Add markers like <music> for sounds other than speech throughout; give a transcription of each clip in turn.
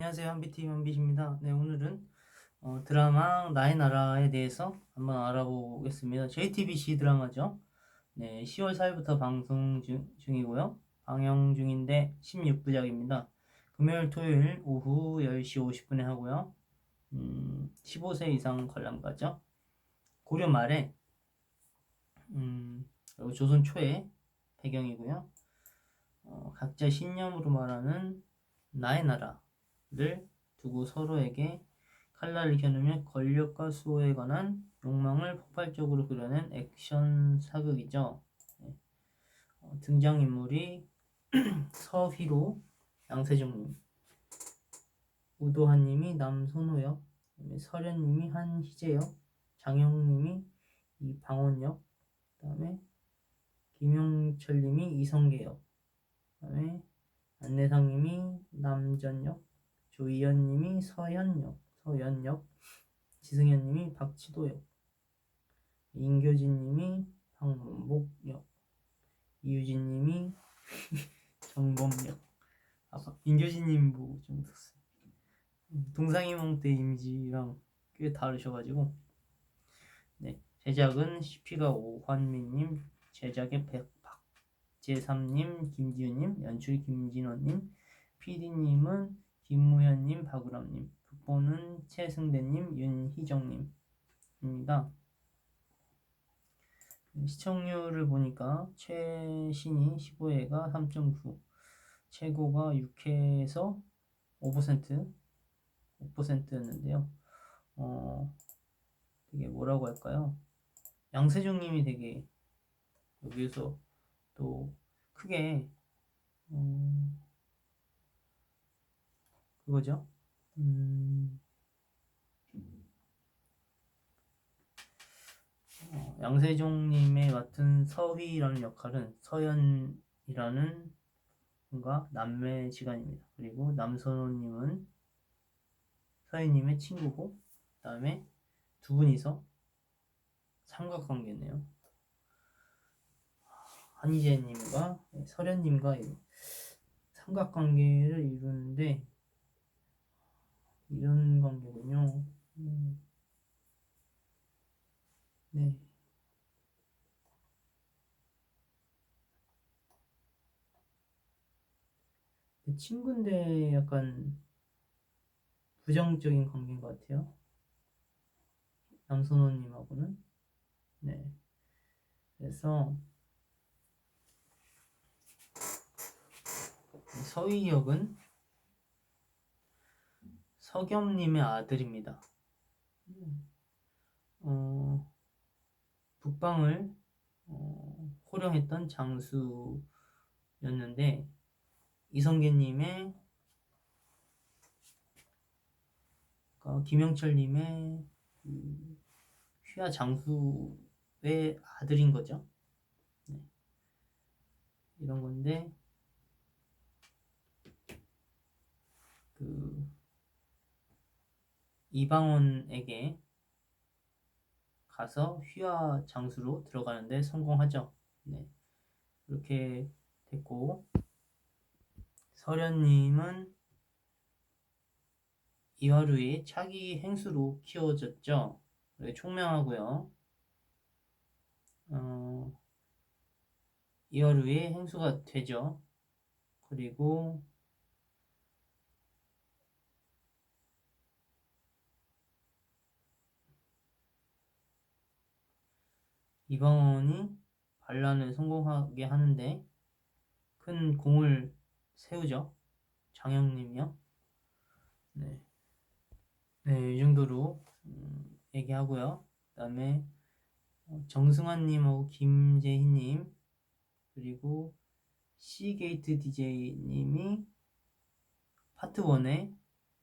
안녕하세요 한비TV 한빛입니다. 네 오늘은 어, 드라마 나의 나라에 대해서 한번 알아보겠습니다. JTBC 드라마죠. 네 10월 4일부터 방송 중, 중이고요. 방영 중인데 16부작입니다. 금요일 토요일 오후 10시 50분에 하고요. 음, 15세 이상 관람가죠. 고려 말에 음, 그리고 조선 초의 배경이고요. 어, 각자 신념으로 말하는 나의 나라 를 두고 서로에게 칼날을 겨누며 권력과 수호에 관한 욕망을 폭발적으로 그려낸 액션 사극이죠. 네. 어, 등장인물이 <clears throat> 서휘로 양세종님, 우도한님이 그다음에 설현님이 한희재역, 장영님이 이방원역, 그다음에 김용철님이 이성계역, 그다음에 안내상님이 남전역, 조이연님이 서현역, 서연역, 지승현님이 박치도역, 인교진님이 방목역, 이유진님이 <laughs> 정범역. 아까 인교진님 보고 좀 웃었어요. 음, 동상이몽 때 이미지랑 꽤 다르셔가지고 네 제작은 CP가 오환민님, 제작의 백 제3님, 김지훈님, 연출 김진원님, PD님은 김무현님, 박우람님, 극본은 최승대님, 윤희정님입니다. 시청률을 보니까 최신이 15회가 3.9, 최고가 6회에서 5%, 5%였는데요. 어, 되게 뭐라고 할까요? 양세종님이 되게 여기서 또 크게 음, 그거죠. 음, 어, 양세종님의 맡은 서휘라는 역할은 서연이라는 분과 남매지간입니다. 그리고 남선호님은 서희님의 친구고, 그 다음에 두 분이서 삼각관계네요. 한희재님과 설현님과 삼각관계를 이루는데 이런 관계군요. 음. 네. 친구인데 약간 부정적인 관계인 것 같아요. 남선호님하고는. 네. 그래서 서희 역은 서겸님의 아들입니다. 어, 북방을 어, 호령했던 장수였는데 이성계님의 어, 김영철님의 그 휘하 장수의 아들인 거죠. 네. 이런 건데 그 이방원에게 가서 휘하 장수로 들어가는데 성공하죠. 네. 그렇게 됐고 서련님은 이화루의 차기 행수로 키워졌죠. 총명하고요. 어, 이화루의 행수가 되죠. 그리고 이방원이 반란을 성공하게 하는데 큰 공을 세우죠. 장영님이요. 네. 네, 이 정도로 음, 얘기하고요. 그 다음에 어, 정승환님하고 김재희님 그리고 시게이트 DJ님이 파트 1에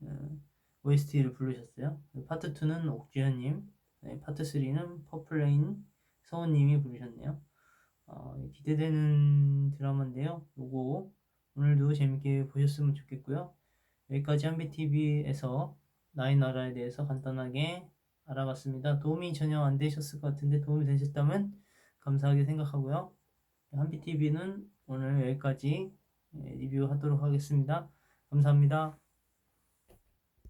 어, OST를 부르셨어요. 파트 2는 옥주현님, 네, 파트 3는 퍼플레인 서원님이 부르셨네요. 어, 기대되는 드라마인데요. 요거 오늘도 재밌게 보셨으면 좋겠고요. 여기까지 한비TV에서 나의 나라에 대해서 간단하게 알아봤습니다. 도움이 전혀 안 되셨을 것 같은데 도움이 되셨다면 감사하게 생각하고요. 한비TV는 오늘 여기까지 예, 리뷰하도록 하겠습니다. 감사합니다.